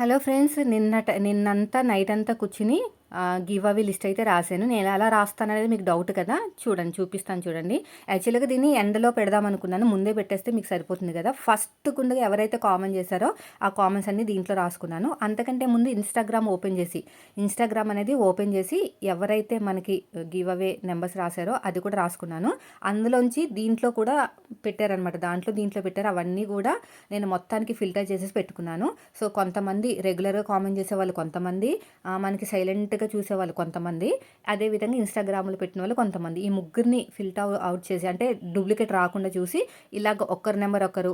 Hello friends నిన్నట నిన్నంతా night అంతా కూర్చుని గివ్ అవే లిస్ట్ అయితే రాశాను. నేను ఎలా రాస్తాను అనేది మీకు డౌట్ కదా. చూడండి చూపిస్తాను చూడండి. యాక్చువల్గా దీన్ని ఎండలో పెడదాం అనుకున్నాను. ముందే పెట్టేస్తే మీకు సరిపోతుంది కదా. ఫస్ట్ కుండగా ఎవరైతే కామెంట్ చేశారో ఆ కామెంట్స్ అన్ని దీంట్లో రాసుకున్నాను. అంతకంటే ముందు ఇన్స్టాగ్రామ్ ఓపెన్ చేసి ఇన్స్టాగ్రామ్ అనేది ఓపెన్ చేసి ఎవరైతే మనకి గివ్ అవే నెంబర్స్ రాశారో అది కూడా రాసుకున్నాను. అందులోంచి దీంట్లో కూడా పెట్టారనమాట దాంట్లో దీంట్లో పెట్టారు. అవన్నీ కూడా నేను మొత్తానికి ఫిల్టర్ చేసేసి పెట్టుకున్నాను. సో కొంతమంది రెగ్యులర్గా కామెంట్ చేసే వాళ్ళు కొంతమంది మనకి సైలెంట్ సైలెంట్గా చూసేవాళ్ళు కొంతమంది. అదేవిధంగా ఇన్స్టాగ్రామ్లో పెట్టిన వాళ్ళు కొంతమంది. ఈ ముగ్గురిని ఫిల్టర్ అవుట్ చేసి అంటే డూప్లికేట్ రాకుండా చూసి ఇలాగ ఒక్కరి నెంబర్ ఒకరు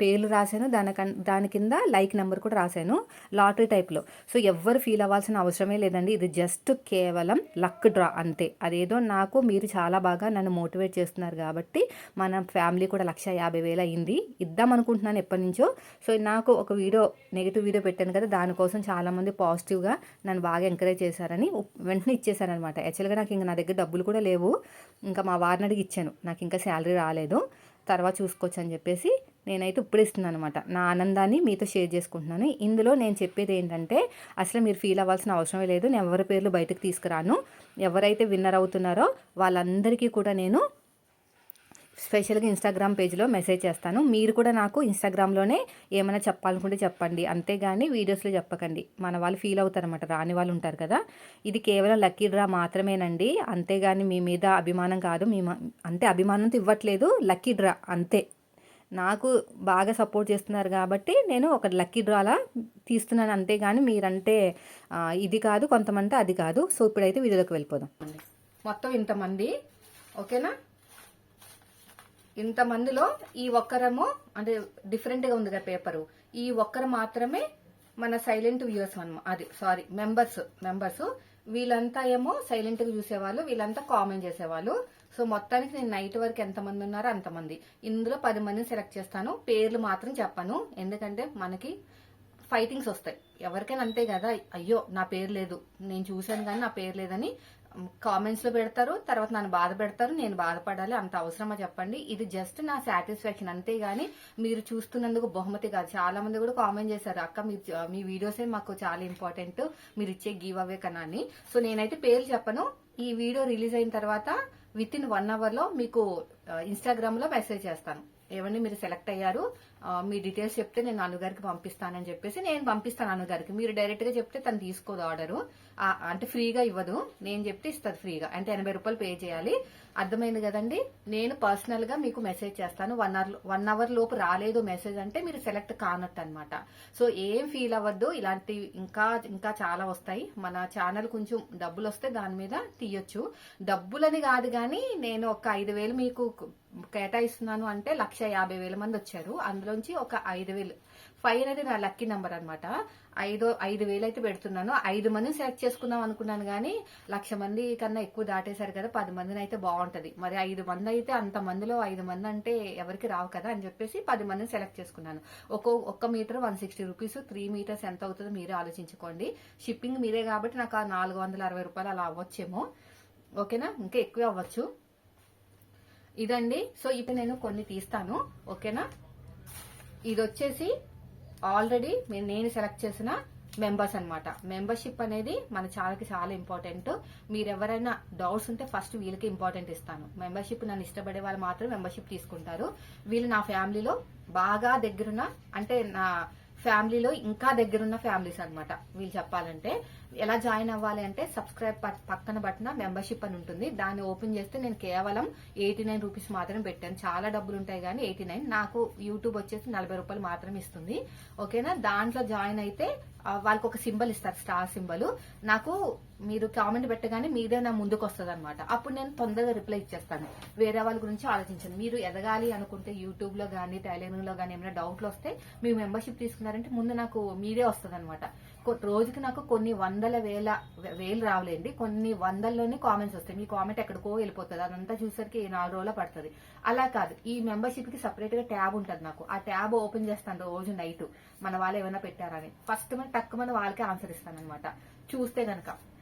పేర్లు రాశాను. దానికన్ దాని కింద లైక్ నెంబర్ కూడా రాశాను. లాటరీ టైప్లో. సో ఎవ్వరు ఫీల్ అవ్వాల్సిన అవసరమే లేదండి. ఇది జస్ట్ కేవలం లక్ డ్రా అంతే. అదేదో నాకు మీరు చాలా బాగా నన్ను మోటివేట్ చేస్తున్నారు కాబట్టి మన ఫ్యామిలీ కూడా లక్ష యాభై వేలు అయింది. ఇద్దాం అనుకుంటున్నాను ఎప్పటి నుంచో. సో నాకు ఒక వీడియో నెగిటివ్ వీడియో పెట్టాను కదా దానికోసం చాలామంది పాజిటివ్గా నన్ను బాగా ఎంకరేజ్ చేశారు. ఉప్- వెంటనే ఇచ్చేసారనమాట యాక్చువల్గా నాకు ఇంకా నా దగ్గర డబ్బులు కూడా లేవు. ఇంకా మా వారిని అడిగి ఇచ్చాను. నాకు ఇంకా శాలరీ రాలేదు. తర్వాత చూసుకోవచ్చు అని చెప్పేసి నేనైతే ఇప్పుడు ఇస్తున్నాను అనమాట నా ఆనందాన్ని మీతో షేర్ చేసుకుంటున్నాను. ఇందులో నేను చెప్పేది ఏంటంటే అసలు మీరు ఫీల్ అవ్వాల్సిన అవసరమే లేదు. నేను ఎవరి పేర్లు బయటకు తీసుకురాను. ఎవరైతే విన్నర్ అవుతున్నారో వాళ్ళందరికీ కూడా నేను స్పెషల్గా ఇన్స్టాగ్రామ్ పేజ్లో మెసేజ్ చేస్తాను. మీరు కూడా నాకు ఇన్స్టాగ్రామ్లోనే ఏమైనా చెప్పాలనుకుంటే చెప్పండి. అంతేగాని వీడియోస్లో చెప్పకండి. మన వాళ్ళు ఫీల్ అవుతారన్నమాట. రాని వాళ్ళు ఉంటారు కదా. ఇది కేవలం లక్కీ డ్రా మాత్రమేనండి. అంతేగాని మీ మీద అభిమానం కాదు. మీ అంటే అభిమానంతో ఇవ్వట్లేదు. లక్కీ డ్రా అంతే. నాకు బాగా సపోర్ట్ చేస్తున్నారు కాబట్టి నేను ఒక లక్కీ డ్రాలా తీస్తున్నాను. అంతేగాని మీరంటే ఇది కాదు కొంతమంది అది కాదు. సో ఇప్పుడైతే వీడియోలోకి వెళ్ళిపోదాం. మొత్తం ఇంతమంది. ఓకేనా? ఇంతమందిలో ఈ ఒక్కరము అంటే డిఫరెంట్గా ఉంది కదా పేపరు ఈ ఒక్కరు మాత్రమే మన సైలెంట్ వ్యూయర్స్ మనం. అది సారీ మెంబర్స్ మెంబర్స్ వీళ్ళంతా ఏమో సైలెంట్గా చూసేవాళ్ళు వీళ్ళంతా కామెంట్ చేసేవాళ్ళు. సో మొత్తానికి నేను నైట్ వరకు ఎంతమంది ఉన్నారో అంతమంది. ఇందులో పది మందిని సెలెక్ట్ చేస్తాను. పేర్లు మాత్రం చెప్పను. ఎందుకంటే మనకి ఫైటింగ్స్ వస్తాయి. ఎవరికైనా అంతే కదా? అయ్యో నా పేరు లేదు. నేను చూశాను కానీ నా పేరు లేదని కామెంట్స్లో పెడతారు తర్వాత నన్ను బాధ పెడతారు నేను బాధపడాలి అంత అవసరమా చెప్పండి. ఇది జస్ట్ నా సాటిస్ఫాక్షన్ అంతేగాని మీరు చూస్తున్నందుకు బహుమతి కాదు. చాలా మంది కూడా కామెంట్ చేశారు అక్క మీ మీ వీడియోసే మాకు చాలా ఇంపార్టెంట్ మీరు ఇచ్చే గివ్ అవే కన్నా అని సో నేనైతే పేరు చెప్పను. ఈ వీడియో రిలీజ్ అయిన తర్వాత విత్ ఇన్ వన్ అవర్లో మీకు uh, ఇన్స్టాగ్రామ్లో మెసేజ్ చేస్తాను. ఏమండి మీరు సెలెక్ట్ అయ్యారు మీ డీటెయిల్స్ చెప్తే నేను అనుగారికి పంపిస్తానని చెప్పేసి నేను పంపిస్తాను అనుగారికి మీరు డైరెక్ట్గా చెప్తే తను తీసుకోదు ఆర్డర్ అంటే ఫ్రీగా ఇవ్వదు. నేను చెప్తే ఇస్తుంది ఫ్రీగా అంటే ఎనభై రూపాయలు పే చేయాలి. అర్థమైంది కదండి? నేను పర్సనల్గా మీకు మెసేజ్ చేస్తాను. వన్ అవర్ వన్ అవర్ లోపు రాలేదు మెసేజ్ అంటే మీరు సెలెక్ట్ కానట్టు అనమాట సో ఏం ఫీల్ అవ్వద్దు. ఇలాంటివి ఇంకా ఇంకా చాలా వస్తాయి. మన ఛానల్ కొంచెం డబ్బులు వస్తే దాని మీద తీయొచ్చు. డబ్బులని కాదు కానీ నేను ఒక ఐదు వేలు మీకు కేటాయిస్తున్నాను అంటే లక్ష యాభై వేల మంది వచ్చారు. అందులో అందులోంచి ఒక ఐదు వేలు. ఫైవ్ అనేది నా లక్కీ నెంబర్ అనమాట ఐదు ఐదు వేలు అయితే పెడుతున్నాను. ఐదు మందిని సెలెక్ట్ చేసుకుందాం అనుకున్నాను కానీ లక్ష మంది కన్నా ఎక్కువ దాటేశారు కదా పది మందిని అయితే బాగుంటది. మరి ఐదు మంది అయితే అంత మందిలో ఐదు మంది అంటే ఎవరికి రావు కదా అని చెప్పేసి పది మందిని సెలెక్ట్ చేసుకున్నాను. ఒక్కో ఒక్క metre one sixty rupees three metres ఎంత అవుతుందో మీరే ఆలోచించుకోండి. షిప్పింగ్ మీరే కాబట్టి నాకు ఆ నాలుగు వందల అరవై రూపాయలు అలా అవ్వచ్చేమో. ఓకేనా? ఇంకా ఎక్కువ అవ్వచ్చు. ఇదండి. సో ఇప్పుడు నేను కొన్ని తీస్తాను. ఓకేనా? ఇది వచ్చేసి ఆల్రెడీ నేను సెలెక్ట్ చేసిన మెంబర్స్ అన్నమాట. మెంబర్షిప్ అనేది మన ఛానల్కి చాలా ఇంపార్టెంట్. మీరు ఎవరైనా డౌట్స్ ఉంటే ఫస్ట్ వీళ్ళకి ఇంపార్టెంట్ ఇస్తాను. మెంబర్షిప్ నన్ను ఇష్టపడే వాళ్ళు మాత్రం మెంబర్షిప్ తీసుకుంటారు. వీళ్ళు నా ఫ్యామిలీలో బాగా దగ్గరున్న అంటే నా ఫ్యామిలీలో ఇంకా దగ్గరున్న ఫ్యామిలీస్ అనమాట వీళ్ళు చెప్పాలంటే ఎలా జాయిన్ అవ్వాలి అంటే సబ్స్క్రైబ్ పక్కన బట్టిన మెంబర్షిప్ అని ఉంటుంది. దాన్ని ఓపెన్ చేస్తే నేను కేవలం ఎయిటీ నైన్ రూపీస్ మాత్రం పెట్టాను. చాలా డబ్బులు ఉంటాయి కానీ ఎయిటీ నైన్. నాకు యూట్యూబ్ వచ్చేసి నలభై రూపాయలు మాత్రం ఇస్తుంది. ఓకేనా? దాంట్లో జాయిన్ అయితే వాళ్ళకి ఒక సింబల్ ఇస్తారు. Star symbol. నాకు మీరు కామెంట్ పెట్టగానే మీదే నా ముందుకు వస్తుంది అనమాట అప్పుడు నేను తొందరగా రిప్లై ఇచ్చేస్తాను. వేరే వాళ్ళ గురించి ఆలోచించండి మీరు ఎదగాలి అనుకుంటే యూట్యూబ్లో కానీ టైలరింగ్లో కానీ ఏమైనా డౌట్లు వస్తే మీ మెంబర్షిప్ తీసుకున్నారంటే ముందు నాకు మీరే వస్తుంది అనమాట రోజుకి నాకు కొన్ని వందల వేల వేలు రావలేండి. కొన్ని వందల్లోనే కామెంట్స్ వస్తాయి. మీ కామెంట్ ఎక్కడికో వెళ్ళిపోతుంది. అదంతా చూసరికి నాలుగు రోజులు పడుతుంది. అలా కాదు. ఈ మెంబర్షిప్కి సపరేట్గా ట్యాబ్ ఉంటుంది నాకు. ఆ ట్యాబ్ ఓపెన్ చేస్తాను రోజు నైట్. మన వాళ్ళు ఏమైనా పెట్టారని. ఫస్ట్ మన తక్కువ మన వాళ్ళకే ఆన్సర్ ఇస్తాను అనమాట చూస్తే గనక.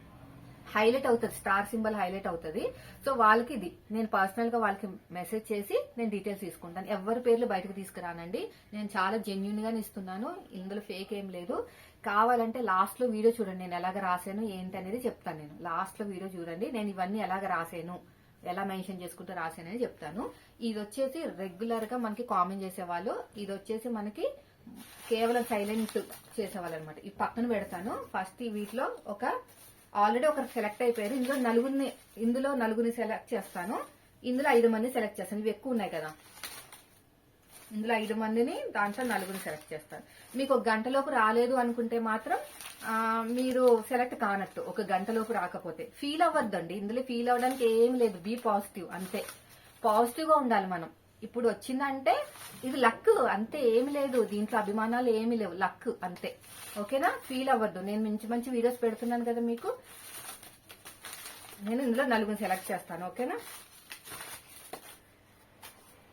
హైలైట్ అవుతుంది స్టార్ సింబల్ హైలైట్ అవుతుంది. సో వాళ్ళకి ఇది నేను పర్సనల్గా వాళ్ళకి మెసేజ్ చేసి నేను డీటెయిల్స్ తీసుకుంటాను. ఎవరి పేర్లు బయటకు తీసుకురానండి. నేను చాలా జెన్యున్ గానే ఇస్తున్నాను. ఇందులో ఫేక్ ఏం లేదు. కావాలంటే లాస్ట్లో వీడియో చూడండి నేను ఎలాగ రాసాను ఏంటి అనేది చెప్తాను నేను. లాస్ట్లో వీడియో చూడండి నేను ఇవన్నీ ఎలాగ రాసాను ఎలా మెన్షన్ చేసుకుంటూ రాసానని చెప్తాను. ఇది వచ్చేసి రెగ్యులర్గా మనకి కామెంట్ చేసేవాళ్ళు ఇది వచ్చేసి మనకి కేవలం సైలెంట్ చేసేవాళ్ళు అనమాట ఈ పక్కన పెడతాను. ఫస్ట్ ఈ వీటిలో ఒక ఆల్రెడీ ఒకరు సెలెక్ట్ అయిపోయారు. ఇందులో నలుగురిని ఇందులో నలుగురిని సెలెక్ట్ చేస్తాను. ఇందులో ఐదు మంది సెలెక్ట్ చేస్తాను. ఇవి ఎక్కువ ఉన్నాయి కదా. ఇందులో ఐదు మందిని దాంట్లో నలుగురిని సెలెక్ట్ చేస్తాను. మీకు ఒక గంటలోపు రాలేదు అనుకుంటే మాత్రం మీరు సెలెక్ట్ కానట్టు ఒక గంటలోపు రాకపోతే. ఫీల్ అవ్వద్దండి. ఇందులో ఫీల్ అవ్వడానికి ఏం లేదు. బీ పాజిటివ్ అంతే. పాజిటివ్గా ఉండాలి మనం. ఇప్పుడు వచ్చిందంటే ఇది లక్ అంతే ఏమి లేదు. దీంట్లో అభిమానాలు ఏమి లేవు. లక్ అంతే. ఓకేనా? ఫీల్ అవ్వద్దు. నేను మంచి మంచి వీడియోస్ పెడుతున్నాను కదా మీకు. నేను ఇందులో నలుగురిని సెలెక్ట్ చేస్తాను. ఓకేనా?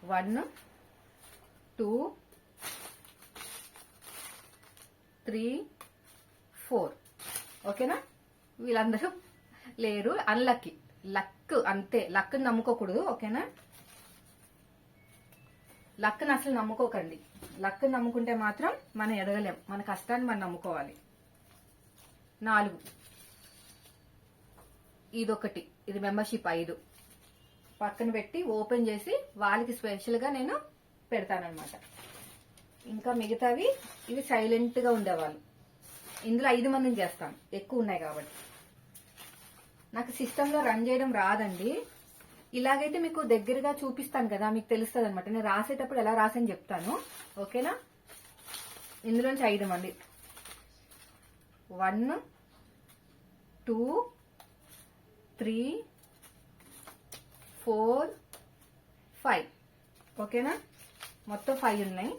One two three four. ఓకేనా? వీళ్ళందరూ లేరు. అన్లక్కీ. లక్ అంతే. లక్ నమ్ముకోకూడదు. ఓకేనా? లక్ను అసలు నమ్ముకోకండి. లక్ నమ్ముకుంటే మాత్రం మనం ఎదగలేం. మన కష్టాన్ని మనం నమ్ముకోవాలి. నాలుగు. ఇదొకటి. ఇది మెంబర్షిప్ ఐదు. పక్కన పెట్టి ఓపెన్ చేసి వాళ్ళకి స్పెషల్గా నేను పెడతానన్నమాట. ఇంకా మిగతావి ఇవి సైలెంట్గా ఉండేవాళ్ళు. ఇందులో ఐదు మందిని చేస్తాను. ఎక్కువ ఉన్నాయి కాబట్టి. నాకు సిస్టంలో రన్ చేయడం రాదండి. ఇలాగైతే మీకు దగ్గరగా చూపిస్తాను కదా మీకు తెలుస్తుంది అనమాట నేను రాసేటప్పుడు ఎలా రాసని చెప్తాను. ఓకేనా? ఇందులోంచి ఐదు మంది. One two three four five ఓకేనా? మొత్తం ఫైవ్ ఉన్నాయి.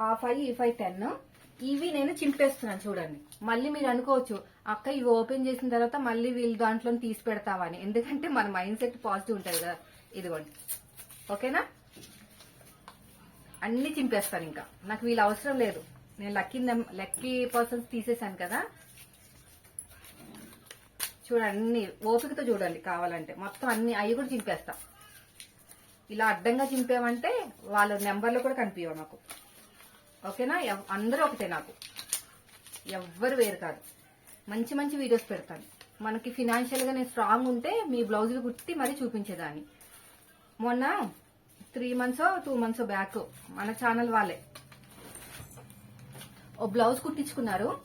ఆ ఫైవ్ ఈ ఫైవ్ టెన్ ఇవి నేను చింపేస్తున్నాను చూడండి. మళ్ళీ మీరు అనుకోవచ్చు అక్క ఇవి ఓపెన్ చేసిన తర్వాత మళ్ళీ వీళ్ళు దాంట్లో తీసి పెడతావా అని ఎందుకంటే మన మైండ్ సెట్ పాజిటివ్ ఉంటుంది కదా. ఇదిగోండి. ఓకేనా? అన్ని చింపేస్తాను ఇంకా. నాకు వీళ్ళు అవసరం లేదు. నేను లక్కీ లక్కీ పర్సన్స్ తీసేశాను కదా. చూడండి అన్ని ఓపికతో చూడండి కావాలంటే. మొత్తం అన్ని అవి కూడా చింపేస్తా. ఇలా అడ్డంగా చింపామంటే వాళ్ళ నెంబర్లు కూడా కనిపించవు నాకు ఓకేనా? ఎవ్- అందరూ ఒకటే నాకు. ఎవ్వరు వేరు కాదు. మంచి మంచి వీడియోస్ పెడతాను. మనకి ఫినాన్షియల్గా నేను స్ట్రాంగ్ ఉంటే మీ బ్లౌజులు కుట్టి మరీ చూపించేదాన్ని. మొన్న three months two months back మన ఛానల్ వాళ్ళే ఓ బ్లౌజ్ కుట్టించుకున్నారు.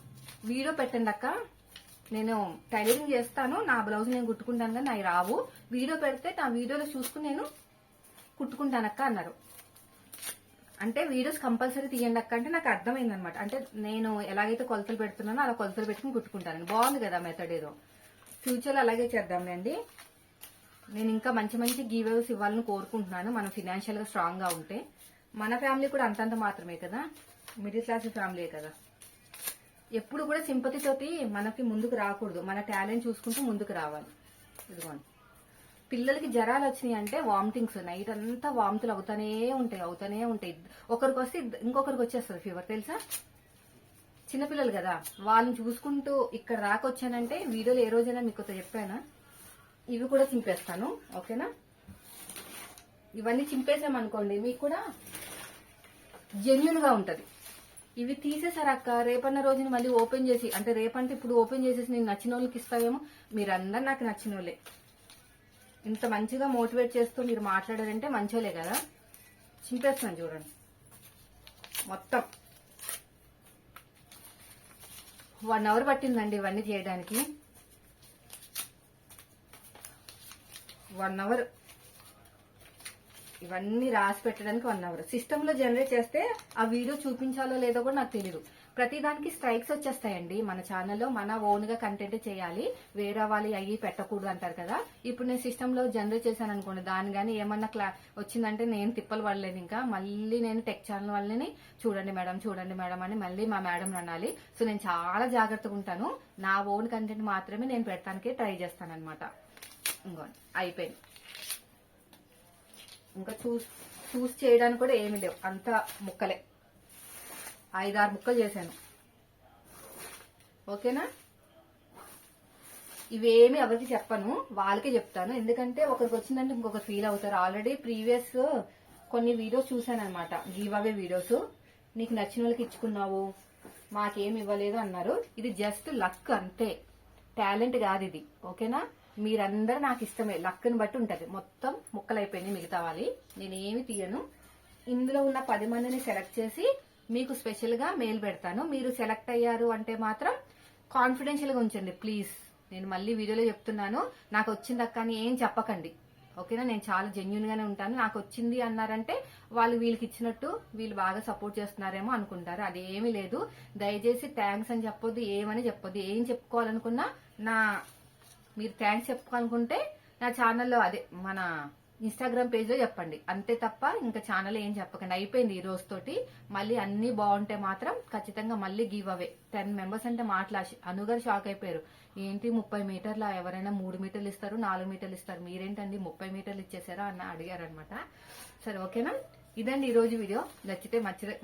వీడియో పెట్టండి అక్క. నేను టైలరింగ్ చేస్తాను. నా బ్లౌజ్ నేను కుట్టుకుంటాను కానీ అవి రావు. వీడియో పెడితే నా వీడియోలో చూసుకుని నేను కుట్టుకుంటానక్క అన్నారు. అంటే వీడియోస్ కంపల్సరీ తీయండి అక్క అంటే నాకు అర్థమైంది అనమాట అంటే నేను ఎలాగైతే కొలతలు పెడుతున్నానో అలా కొలతలు పెట్టుకుని కుట్టుకుంటాను బాగుంది కదా మెథడ్ ఏదో. ఫ్యూచర్లో అలాగే చేద్దాంలేండి. నేను ఇంకా మంచి మంచి గీవేవ్స్ ఇవ్వాలని కోరుకుంటున్నాను. మనం ఫినాన్షియల్గా స్ట్రాంగ్గా ఉంటే. మన ఫ్యామిలీ కూడా అంతంత మాత్రమే కదా. మిడిల్ క్లాస్ ఫ్యామిలీ కదా. ఎప్పుడు కూడా సింపతితోటి మనకి ముందుకు రాకూడదు. మన టాలెంట్ చూసుకుంటూ ముందుకు రావాలి. ఇదిగోండి. పిల్లలకి జ్వరాలు వచ్చినాయి అంటే వామిటింగ్స్ నైట్ అంతా వామితులు అవుతానే ఉంటాయి అవుతానే ఉంటాయి. ఒకరికి వస్తే ఇంకొకరికి వచ్చేస్తుంది ఫీవర్ తెలుసా? చిన్నపిల్లలు కదా వాళ్ళని చూసుకుంటూ ఇక్కడ రాకొచ్చానంటే వీడియోలో ఏ రోజైనా మీకు చెప్పాను చెప్పానా? ఇవి కూడా చింపేస్తాను ఓకేనా? ఇవన్నీ చింపేసామనుకోండి మీకు కూడా జెన్యున్గా ఉంటది. ఇవి తీసేసారక్క రేపన్న రోజుని మళ్ళీ ఓపెన్ చేసి అంటే రేపంటే ఇప్పుడు ఓపెన్ చేసేసి నేను నచ్చిన వాళ్ళకి ఇస్తావేమో మీరందరు నాకు నచ్చిన వాళ్ళే ఇంత మంచిగా మోటివేట్ చేస్తూ మీరు మాట్లాడారంటే మంచోలే కదా? చింపేస్తున్నాను చూడండి. మొత్తం. వన్ అవర్ పట్టిందండి ఇవన్నీ చేయడానికి. One hour. ఇవన్నీ రాసి పెట్టడానికి వన్ అవర్. సిస్టమ్లో జనరేట్ చేస్తే ఆ వీడియో చూపించాలో లేదో కూడా నాకు తెలియదు ప్రతి దానికి స్ట్రైక్స్ వచ్చేస్తాయండి. మన ఛానల్లో మన ఓన్గా కంటెంట్ చేయాలి. వేరే వాళ్ళు అయ్యి పెట్టకూడదు అంటారు కదా. ఇప్పుడు నేను సిస్టమ్లో జనరేట్ చేశాను అనుకోండి దాని కానీ ఏమన్నా క్లా వచ్చిందంటే నేను తిప్పలు పడలేదు ఇంకా. మళ్ళీ నేను టెక్ ఛానల్ వాళ్ళని చూడండి మేడం చూడండి మేడం అని మళ్ళీ మా మేడం అనాలి. సో నేను చాలా జాగ్రత్తగా ఉంటాను. నా ఓన్ కంటెంట్ మాత్రమే నేను పెట్టడానికి ట్రై చేస్తాను అనమాట ఇంకోండి అయిపోయింది. ఇంకా చూస్ చూస్ చేయడానికి కూడా ఏమి లేవు. అంత ముక్కలే. ఐదారు ముక్కలు చేశాను. ఓకేనా? ఇవేమి ఎవరికి చెప్పను వాళ్ళకే చెప్తాను. ఎందుకంటే ఒకరికి వచ్చిందంటే ఇంకొకరు ఫీల్ అవుతారు. ఆల్రెడీ ప్రీవియస్ కొన్ని వీడియోస్ చూసాను అనమాట గివ్ అవే వీడియోస్ నీకు నచ్చిన వాళ్ళకి ఇచ్చుకున్నావు మాకేం ఇవ్వలేదు అన్నారు. ఇది జస్ట్ లక్ అంతే. టాలెంట్ కాదు ఇది. ఓకేనా? మీరందరూ నాకు ఇష్టమే. లక్ని బట్టి ఉంటది. మొత్తం ముక్కలైపోయింది మిగతా వాలి నేనేమి తీయను. ఇందులో ఉన్న పది మందిని సెలెక్ట్ చేసి మీకు స్పెషల్గా మెయిల్ పెడతాను. మీరు సెలెక్ట్ అయ్యారు అంటే మాత్రం కాన్ఫిడెన్షియల్గా ఉంచండి ప్లీజ్ నేను మళ్ళీ వీడియోలో చెప్తున్నాను. నాకు వచ్చింది అక్క అని ఏం చెప్పకండి. ఓకేనా నేను చాలా జెన్యున్ గానే ఉంటాను. నాకు వచ్చింది అన్నారంటే వాళ్ళు వీళ్ళకి ఇచ్చినట్టు వీళ్ళు బాగా సపోర్ట్ చేస్తున్నారేమో అనుకుంటారు. అదేమీ లేదు. దయచేసి థ్యాంక్స్ అని చెప్పొద్దు ఏమని చెప్పొద్దు ఏం చెప్పుకోవాలనుకున్నా నా మీరు థ్యాంక్స్ చెప్పుకోవాలనుకుంటే నా ఛానల్లో అదే మన ఇన్స్టాగ్రామ్ పేజ్లో చెప్పండి. అంతే తప్ప ఇంకా ఛానల్ ఏం చెప్పకండి. అయిపోయింది ఈ రోజు తోటి మళ్ళీ అన్ని బాగుంటే మాత్రం ఖచ్చితంగా మళ్ళీ గివ్ అవే టెన్ మెంబర్స్ అంటే మాట్లాడి అనుగారు షాక్ అయిపోయారు. ఏంటి ముప్పై మీటర్ల? ఎవరైనా మూడు మీటర్లు ఇస్తారు నాలుగు మీటర్లు ఇస్తారు. మీరేంటండి ముప్పై మీటర్లు ఇచ్చేసారా? అన్న అడిగారు అనమాట సరే ఓకేనా? ఇదండి ఈ రోజు వీడియో. నచ్చితే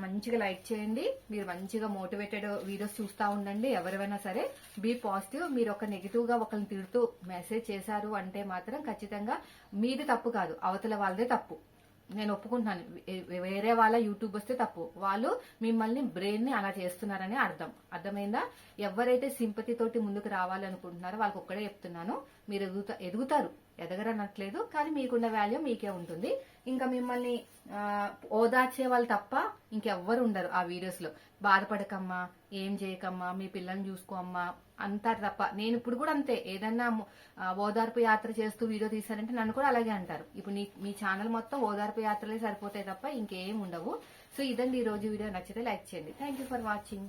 మంచిగా లైక్ చేయండి. మీరు మంచిగా మోటివేటెడ్ వీడియోస్ చూస్తూ ఉండండి. ఎవరైనా సరే బీ పాజిటివ్. మీరు ఒక నెగిటివ్గా ఒకరిని తిడుతూ మెసేజ్ చేశారు అంటే మాత్రం ఖచ్చితంగా మీది తప్పు కాదు. అవతల వాళ్ళదే తప్పు. నేను ఒప్పుకుంటున్నాను. వేరే వాళ్ళ యూట్యూబ్ వస్తే తప్పు. వాళ్ళు మిమ్మల్ని బ్రెయిన్ని అలా చేస్తున్నారని అర్థం. అర్థమైందా? ఎవరైతే సింపతి తోటి ముందుకు రావాలనుకుంటున్నారో వాళ్ళకి ఒక్కడే చెప్తున్నాను. మీరు ఎదుగుతా ఎదుగుతారు. ఎదగరనట్లేదు కానీ మీకున్న వాల్యూ మీకే ఉంటుంది. ఇంకా మిమ్మల్ని ఓదార్చే వాళ్ళు తప్ప ఇంకెవ్వరు ఉండరు ఆ వీడియోస్లో బాధపడకమ్మా ఏం చేయకమ్మా మీ పిల్లల్ని చూసుకోమ్మా అంటారు తప్ప. నేను ఇప్పుడు కూడా అంతే. ఏదన్నా ఓదార్పు యాత్ర చేస్తూ వీడియో తీశారంటే నన్ను కూడా అలాగే అంటారు. ఇప్పుడు నీ మీ ఛానల్ మొత్తం ఓదార్పు యాత్రలే సరిపోతాయి తప్ప ఇంకేం ఉండవు. సో ఇదండి ఈ రోజు వీడియో. నచ్చితే లైక్ చేయండి. Thank you for watching